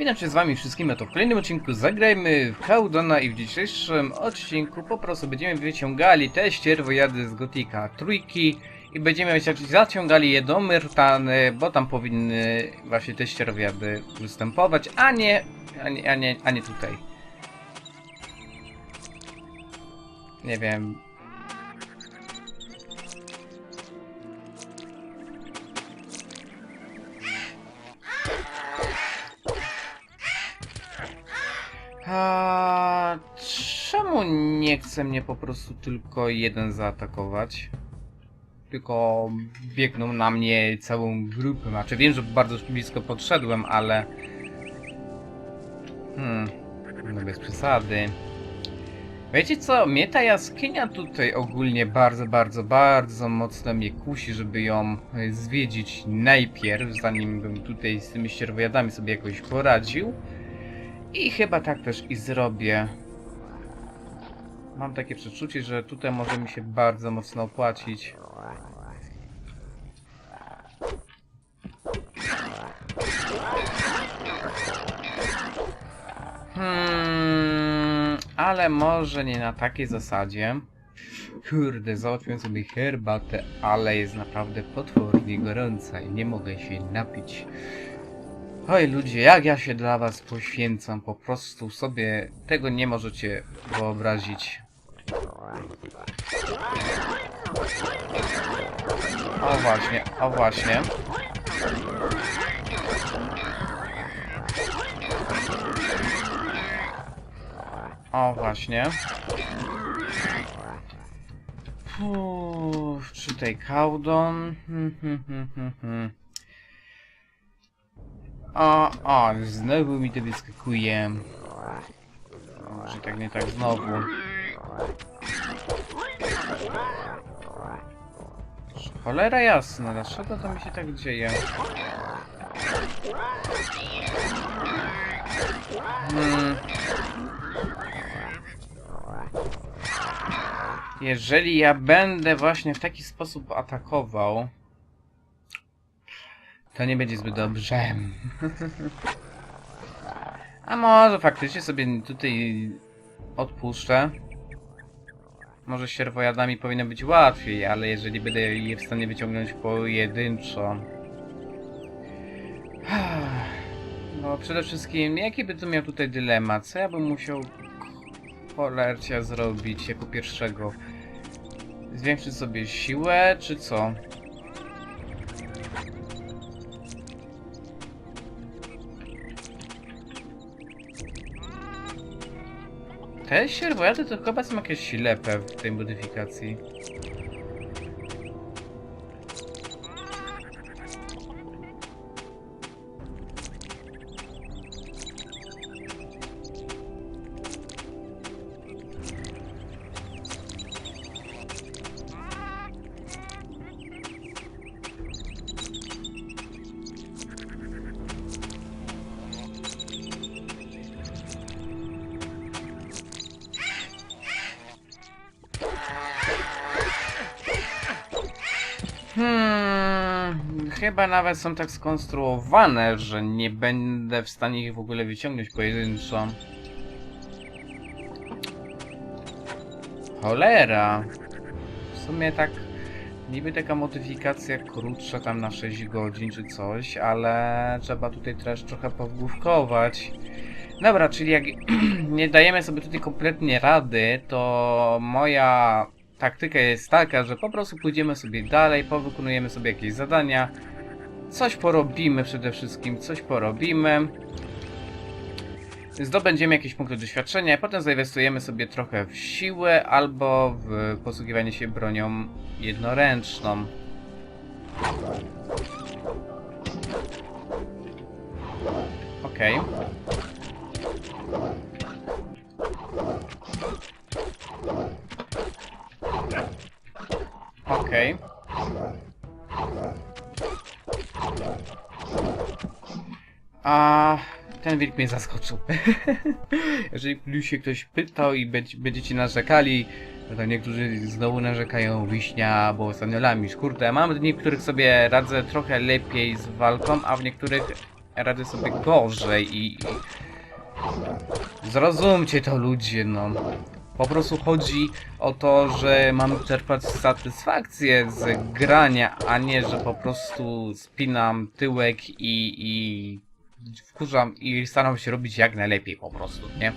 Witam się z wami wszystkimi, to w kolejnym odcinku zagrajmy w Cloudona i w dzisiejszym odcinku po prostu będziemy wyciągali te ścierwojady z Gotika trójki i będziemy zaci- zaciągali je do Myrtany, bo tam powinny właśnie te ścierwojady występować, a nie, a nie, a nie, a nie tutaj. Nie wiem. A czemu nie chce mnie po prostu tylko jeden zaatakować? Tylko biegną na mnie całą grupę. Znaczy wiem, że bardzo blisko podszedłem, ale... Hmm, no bez przesady. Wiecie co, mnie ta jaskinia tutaj ogólnie bardzo, bardzo, bardzo mocno mnie kusi, żeby ją zwiedzić najpierw, zanim bym tutaj z tymi ścierwojadami sobie jakoś poradził. I chyba tak też i zrobię. Mam takie przeczucie, że tutaj może mi się bardzo mocno opłacić. Hmm, ale może nie na takiej zasadzie. Kurde, załatwiłem sobie herbatę, ale jest naprawdę potwornie gorąca i nie mogę się napić. Oj ludzie, jak ja się dla was poświęcam, po prostu sobie tego nie możecie wyobrazić. O właśnie, o właśnie. O właśnie. Uff, czytaj Kaudon. Hmm, hmm, hmm, hmm, hmm. O, o, znowu mi to wyskakuje. Może tak nie tak znowu. Cholera jasna, dlaczego to mi się tak dzieje? Hmm. Jeżeli ja będę właśnie w taki sposób atakował, to nie będzie zbyt dobrze. A może faktycznie sobie tutaj odpuszczę. Może sierwojadami powinno być łatwiej, ale jeżeli będę je w stanie wyciągnąć pojedynczo. No przede wszystkim, jaki by tu miał tutaj dylemat? Co ja bym musiał cholercia zrobić jako pierwszego? Zwiększyć sobie siłę, czy co? Te sierwojady to chyba są jakieś ślepe w tej modyfikacji. Chyba nawet są tak skonstruowane, że nie będę w stanie ich w ogóle wyciągnąć pojedynczo. Cholera. W sumie tak niby taka modyfikacja krótsza tam na 6 godzin czy coś, ale trzeba tutaj też trochę powgłówkować. Dobra, czyli jak nie dajemy sobie tutaj kompletnie rady, to moja taktyka jest taka, że po prostu pójdziemy sobie dalej, powykonujemy sobie jakieś zadania, coś porobimy przede wszystkim, coś porobimy, zdobędziemy jakieś punkty doświadczenia, potem zainwestujemy sobie trochę w siłę albo w posługiwanie się bronią jednoręczną. Okej. Okej. A ten wilk mnie zaskoczył. Jeżeli się ktoś pytał i będzie- będziecie narzekali, no to niektórzy znowu narzekają wiśnia, bo ostatnio lamisz. Kurde, mam dni, w których sobie radzę trochę lepiej z walką, a w niektórych radzę sobie gorzej i... Zrozumcie to ludzie, no. Po prostu chodzi o to, że mam czerpać satysfakcję z grania, a nie, że po prostu spinam tyłek i, i wkurzam i staram się robić jak najlepiej po prostu, nie?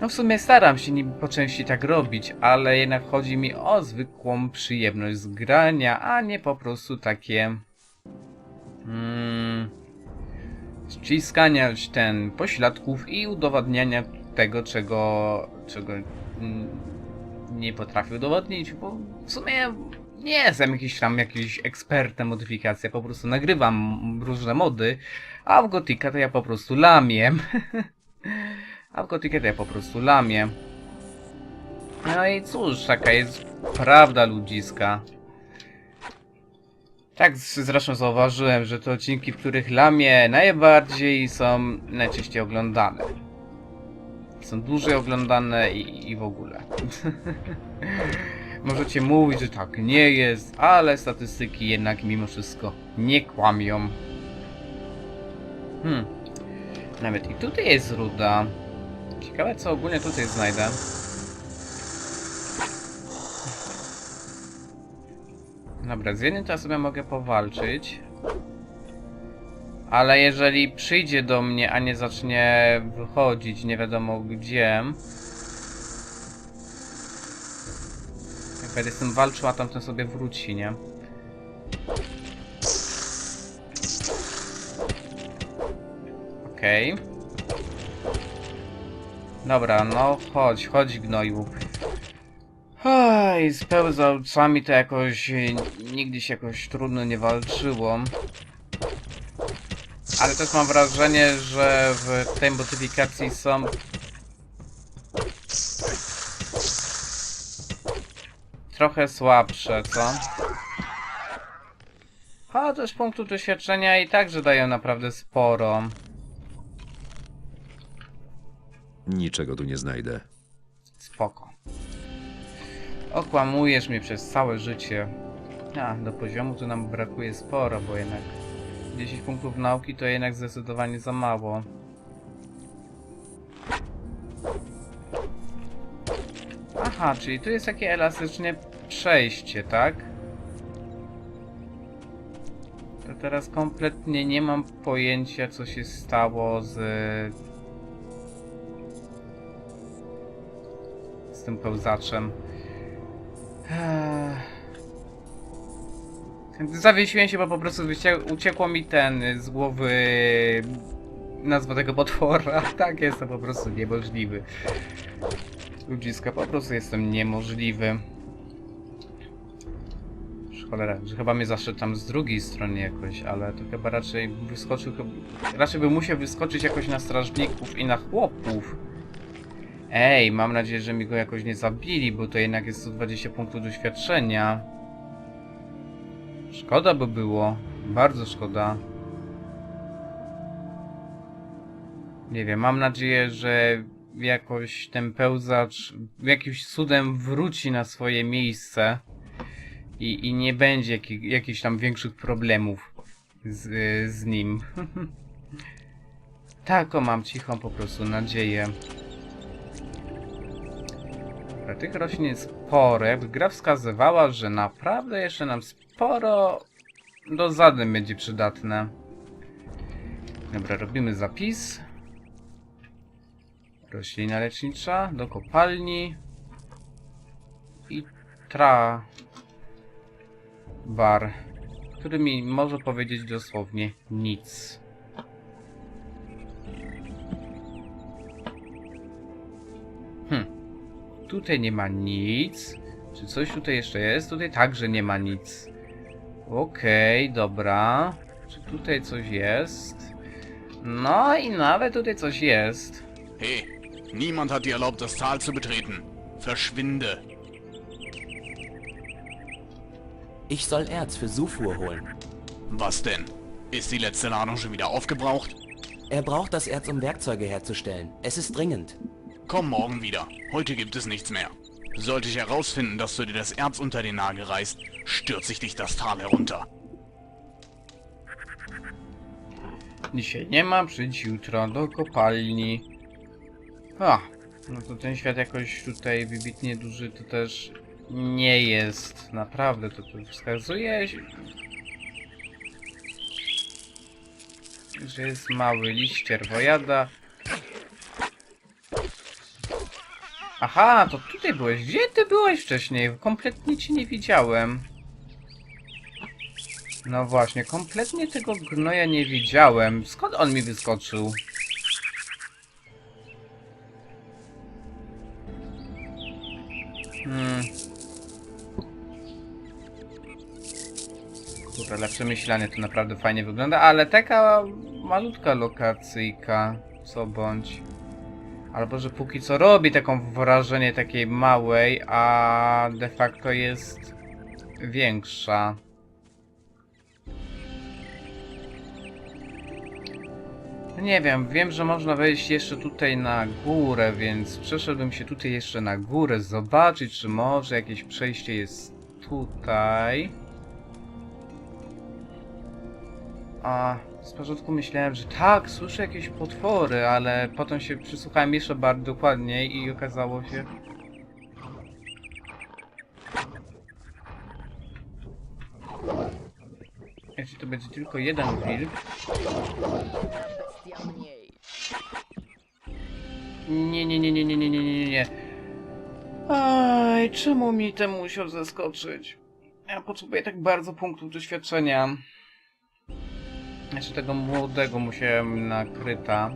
No w sumie staram się niby po części tak robić, ale jednak chodzi mi o zwykłą przyjemność z grania, a nie po prostu takie... Mm, ściskania ten pośladków i udowadniania tego, czego, czego mm, nie potrafię udowodnić, bo w sumie nie jestem jakiś tam jakiś ekspertem modyfikacji, ja po prostu nagrywam różne mody, a w Gotika to ja po prostu lamię. a w Gotika to ja po prostu lamię. No i cóż, taka jest prawda ludziska. Tak zresztą zauważyłem, że te odcinki, w których lamię najbardziej są najczęściej oglądane. Są dłużej oglądane i, i w ogóle. Możecie mówić, że tak nie jest, ale statystyki jednak mimo wszystko nie kłamią. Hmm. Nawet i tutaj jest ruda. Ciekawe co ogólnie tutaj znajdę. Dobra, z jednym ja sobie mogę powalczyć. Ale jeżeli przyjdzie do mnie, a nie zacznie wychodzić nie wiadomo gdzie. Będę z tym walczył, a tamten sobie wróci, nie? Okej. Dobra, no chodź, chodź gnoju. Oj, z pełzałcami to jakoś e, nigdy się jakoś trudno nie walczyło. Ale też mam wrażenie, że w tej modyfikacji są trochę słabsze, co? Chociaż punktów doświadczenia i także dają naprawdę sporo. Niczego tu nie znajdę. Spoko. Okłamujesz mnie przez całe życie. A, do poziomu tu nam brakuje sporo, bo jednak 10 punktów nauki to jednak zdecydowanie za mało. Aha, czyli tu jest takie elastyczne przejście, tak? To teraz kompletnie nie mam pojęcia, co się stało z z tym pełzaczem. Zawiesiłem się, bo po prostu uciekło mi ten z głowy nazwa tego potwora. Tak, jestem po prostu niemożliwy. Ludziska, po prostu jestem niemożliwy. Cholera, że chyba mnie zaszedł tam z drugiej strony jakoś, ale to chyba raczej wyskoczył, raczej by musiał wyskoczyć jakoś na strażników i na chłopów. Ej, mam nadzieję, że mi go jakoś nie zabili, bo to jednak jest 120 punktów doświadczenia. Szkoda by było. Bardzo szkoda. Nie wiem, mam nadzieję, że jakoś ten pełzacz jakimś cudem wróci na swoje miejsce i, i nie będzie jaki, jakichś tam większych problemów z, z nim. Taką mam cichą po prostu nadzieję. Dobra, tych roślin jest sporo. Jakby gra wskazywała, że naprawdę jeszcze nam sporo do zadań będzie przydatne. Dobra, robimy zapis. Roślina lecznicza do kopalni. I tra... bar, który mi może powiedzieć dosłownie nic. Hm. Tutaj nie ma nic. Czy coś tutaj jeszcze jest? Tutaj także nie ma nic. Okej, dobra. Czy tutaj coś jest? No i nawet tutaj coś jest. Hey, niemand hat dir erlaubt, das Tal zu betreten. Verschwinde. Ich soll Erz für Sufur holen. Was denn? Ist die letzte Ladung schon wieder aufgebraucht? Er braucht das Erz, um Werkzeuge herzustellen. Es ist dringend. Komm morgen wieder. Heute gibt es nichts mehr. Sollte ich herausfinden, dass du dir das Erz unter den Nagel reißt, stürze ich dich das Tal herunter. Dzisiaj nie ma, przyjdź jutro do kopalni. A, no to ten świat jakoś tutaj wybitnie duży to też nie jest. Naprawdę to tu wskazuje, że jest mały liść czerwojada. Aha, to tutaj byłeś. Gdzie ty byłeś wcześniej? Kompletnie cię nie widziałem. No właśnie, kompletnie tego gnoja nie widziałem. Skąd on mi wyskoczył? Przemyślanie to naprawdę fajnie wygląda, ale taka malutka lokacyjka, co bądź. Albo, że póki co robi taką wrażenie takiej małej, a de facto jest większa. Nie wiem, wiem, że można wejść jeszcze tutaj na górę, więc przeszedłbym się tutaj jeszcze na górę, zobaczyć, czy może jakieś przejście jest tutaj. A z początku myślałem, że tak, słyszę jakieś potwory, ale potem się przysłuchałem jeszcze bardzo dokładniej i okazało się... Jeśli to będzie tylko jeden wilk. Nie, nie, nie, nie, nie, nie, nie, nie, nie. Aj, czemu mi ten musiał zaskoczyć? Ja potrzebuję tak bardzo punktów doświadczenia. Jeszcze tego młodego musiałem na kryta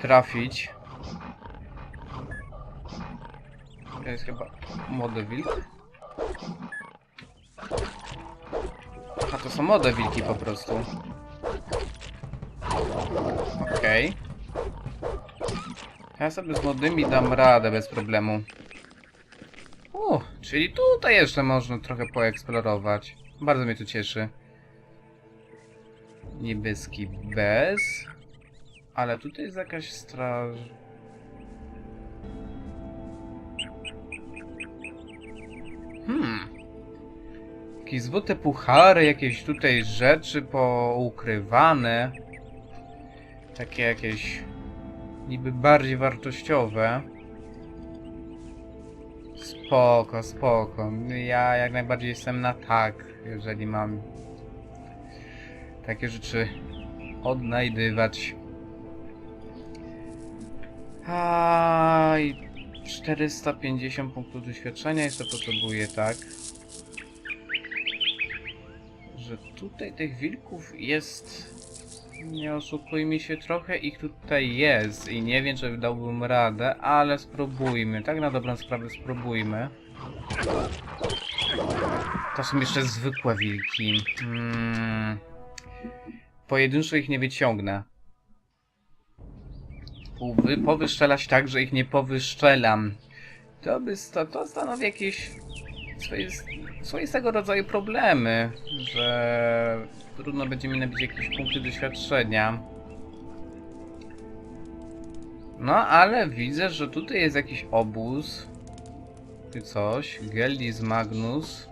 trafić. To jest chyba młody wilk. Aha, to są młode wilki po prostu. Okej. Ja sobie z młodymi dam radę bez problemu. U, czyli tutaj jeszcze można trochę poeksplorować. Bardzo mnie to cieszy. Niebieski bez. Ale tutaj jest jakaś straż... Hmm. Jakieś złote puchary, jakieś tutaj rzeczy poukrywane. Takie jakieś niby bardziej wartościowe. Spoko, spoko. Ja jak najbardziej jestem na tak, jeżeli mam takie rzeczy odnajdywać. Aj, 450 punktów doświadczenia jeszcze potrzebuję, tak? Że tutaj tych wilków jest nie oszukujmy się, trochę ich tutaj jest i nie wiem, czy dałbym radę, ale spróbujmy. Tak na dobrą sprawę spróbujmy. To są jeszcze zwykłe wilki. Hmm. Pojedynczo ich nie wyciągnę. Wy powyszczelać tak, że ich nie powyszczelam. To by sto, to stanowi jakieś swoistego rodzaju problemy, że trudno będzie mi nabić jakieś punkty doświadczenia. No, ale widzę, że tutaj jest jakiś obóz. Czy coś. Geldis Magnus.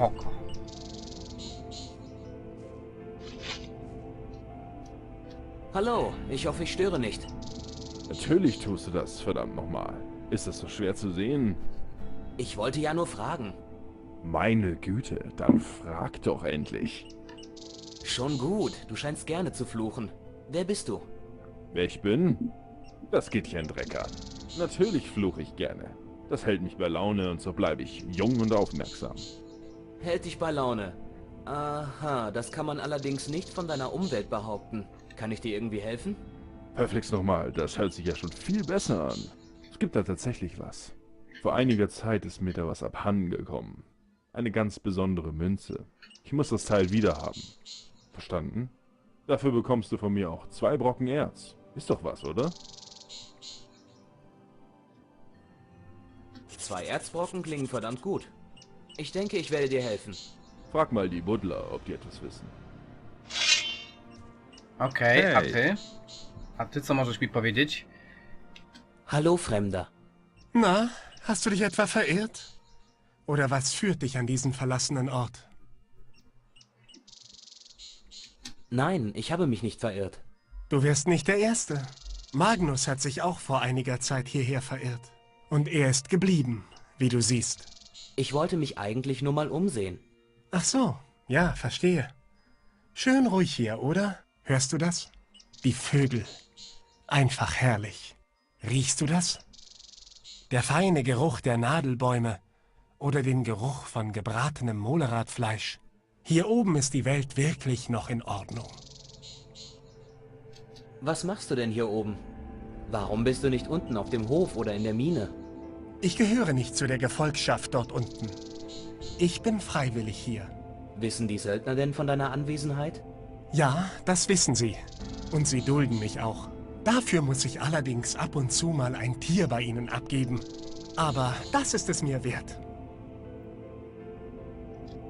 Spoko. Hallo, ich hoffe, ich störe nicht. Natürlich tust du das, verdammt nochmal. Ist das so schwer zu sehen? Ich wollte ja nur fragen. Meine Güte, dann frag doch endlich. Schon gut, du scheinst gerne zu fluchen. Wer bist du? Wer ich bin? Das geht dich ein Dreck an. Natürlich fluche ich gerne. Das hält mich bei Laune und so bleibe ich jung und aufmerksam. Hält dich bei Laune. Aha, das kann man allerdings nicht von deiner Umwelt behaupten. Kann ich dir irgendwie helfen? Verflixt nochmal, das hört sich ja schon viel besser an. Es gibt da tatsächlich was. Vor einiger Zeit ist mir da was abhanden gekommen. Eine ganz besondere Münze. Ich muss das Teil wieder haben. Verstanden? Dafür bekommst du von mir auch zwei Brocken Erz. Ist doch was, oder? Zwei Erzbrocken klingen verdammt gut. Ich denke, ich werde dir helfen. Frag mal die Buddler, ob die etwas wissen. Okej, a Hej. ty? A ty co możesz mi powiedzieć? Hallo, Fremder. Na, Hast du dich etwa verirrt? Oder was führt dich an diesen verlassenen Ort? Nein, ich habe mich nicht verirrt. Du wirst nicht der Erste. Magnus hat sich auch vor einiger Zeit hierher verirrt. Und er ist geblieben, wie du siehst. Ich wollte mich eigentlich nur mal umsehen. Ach so, ja, verstehe. Schön ruhig hier, oder? Hörst du das? Die Vögel. Einfach herrlich. Riechst du das? Der feine Geruch der Nadelbäume oder den Geruch von gebratenem Moleradfleisch. Hier oben ist die Welt wirklich noch in Ordnung. Was machst du denn hier oben? Warum bist du nicht unten auf dem Hof oder in der Mine? Ich gehöre nicht zu der Gefolgschaft dort unten. Ich bin freiwillig hier. Wissen die Söldner denn von deiner Anwesenheit? Ja, das wissen sie. Und sie dulden mich auch. Dafür muss ich allerdings ab und zu mal ein Tier bei ihnen abgeben. Aber das ist es mir wert.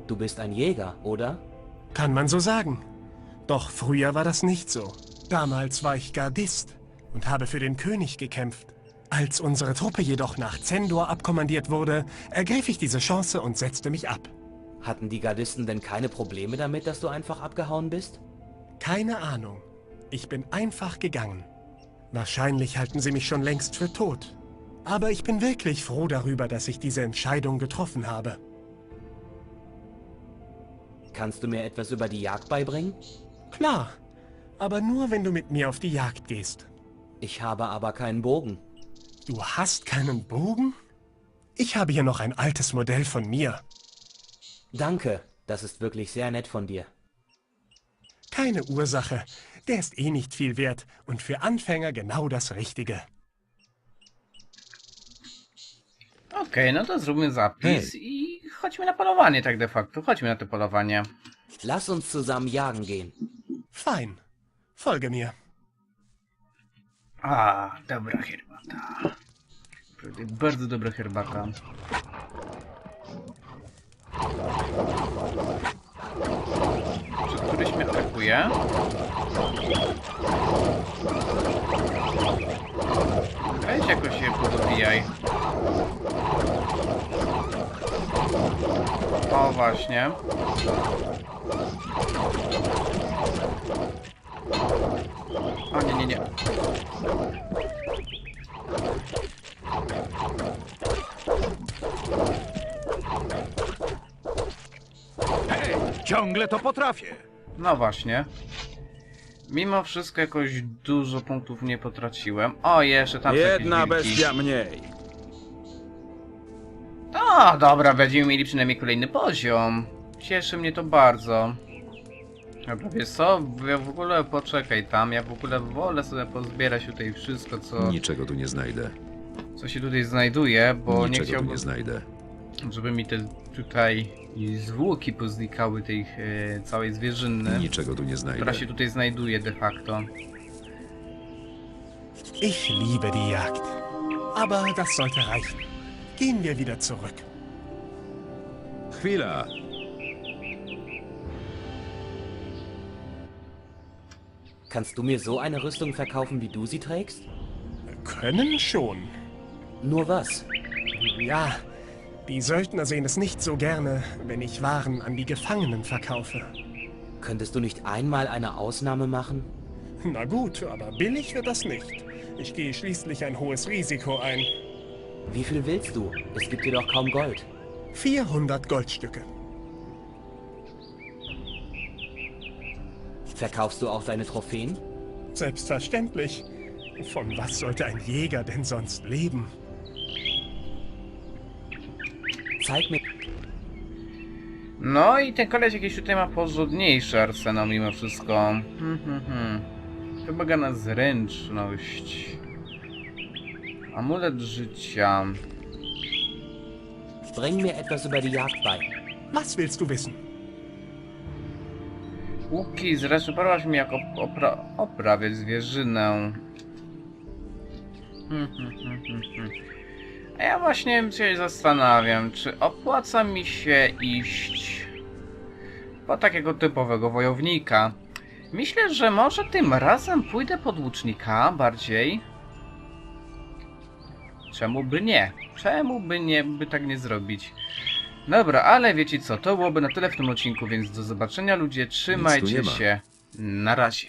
Du bist ein Jäger, oder? Kann man so sagen. Doch früher war das nicht so. Damals war ich Gardist und habe für den König gekämpft. Als unsere Truppe jedoch nach Zendor abkommandiert wurde, ergriff ich diese Chance und setzte mich ab. Hatten die Gardisten denn keine Probleme damit, dass du einfach abgehauen bist? Keine Ahnung. Ich bin einfach gegangen. Wahrscheinlich halten sie mich schon längst für tot. Aber ich bin wirklich froh darüber, dass ich diese Entscheidung getroffen habe. Kannst du mir etwas über die Jagd beibringen? Klar, aber nur wenn du mit mir auf die Jagd gehst. Ich habe aber keinen Bogen. Du hast keinen Bogen? Ich habe hier noch ein altes Modell von mir. Danke, das ist wirklich sehr nett von dir. Keine Ursache. Der ist eh nicht viel wert und für Anfänger genau das Richtige. Okej, no to zróbmy zapis i chodźmy na polowanie tak de facto. Chodźmy na to polowanie. Lass uns zusammen jagen gehen. Fein. Folge mir. A, dobra herbata. Bardzo dobra herbata. Czy któryś mnie atakuje? Weź jakoś się podobijaj. O, właśnie. O, nie, nie, nie. Ciągle to potrafię. No właśnie. Mimo wszystko jakoś dużo punktów nie potraciłem. O, jeszcze tam są jakieś Jedna wilki. bestia mniej. O, dobra, będziemy mieli przynajmniej kolejny poziom. Cieszy mnie to bardzo. Dobra, wiesz co? Ja w ogóle poczekaj tam, ja w ogóle wolę sobie pozbierać tutaj wszystko, co, Niczego tu nie znajdę. co się tutaj znajduje, bo nie Niczego tu chciałbym, nie znajdę. Żeby mi te tutaj zwłoki poznikały tej e, całej zwierzyny, Niczego tu nie która znajdę. się tutaj znajduje de facto. Ich liebe die Jagd. Aber das sollte reichen. Gehen wir wieder zurück. Chwila! Kannst du mir so eine Rüstung verkaufen, wie du sie trägst? Können schon. Nur was? Ja, die Söldner sehen es nicht so gerne, wenn ich Waren an die Gefangenen verkaufe. Könntest du nicht einmal eine Ausnahme machen? Na gut, aber billig wird das nicht. Ich gehe schließlich ein hohes Risiko ein. Wie viel willst du? Es gibt dir doch kaum Gold. 400 Goldstücke. Verkaufst du auch deine Trophäen? Selbstverständlich. Von was sollte ein Jäger denn sonst leben? Zeig mir. No i ten koleś jakiś tutaj ma porządniejszy arsenał mimo wszystko. Hmm, hmm, hmm. Wymaga na zręczność. Amulet życia. Bring mir etwas über die Jagd bei. Was willst du wissen? Łuki zresztą parowaś mi jak op opra oprawiać zwierzynę. Hmm, hmm, hmm, hmm, hmm. A ja właśnie się zastanawiam, czy opłaca mi się iść po takiego typowego wojownika. Myślę, że może tym razem pójdę pod łucznika bardziej. Czemu by nie? Czemu by nie, by tak nie zrobić? Dobra, ale wiecie co, to byłoby na tyle w tym odcinku, więc do zobaczenia ludzie, trzymajcie ma. się, na razie.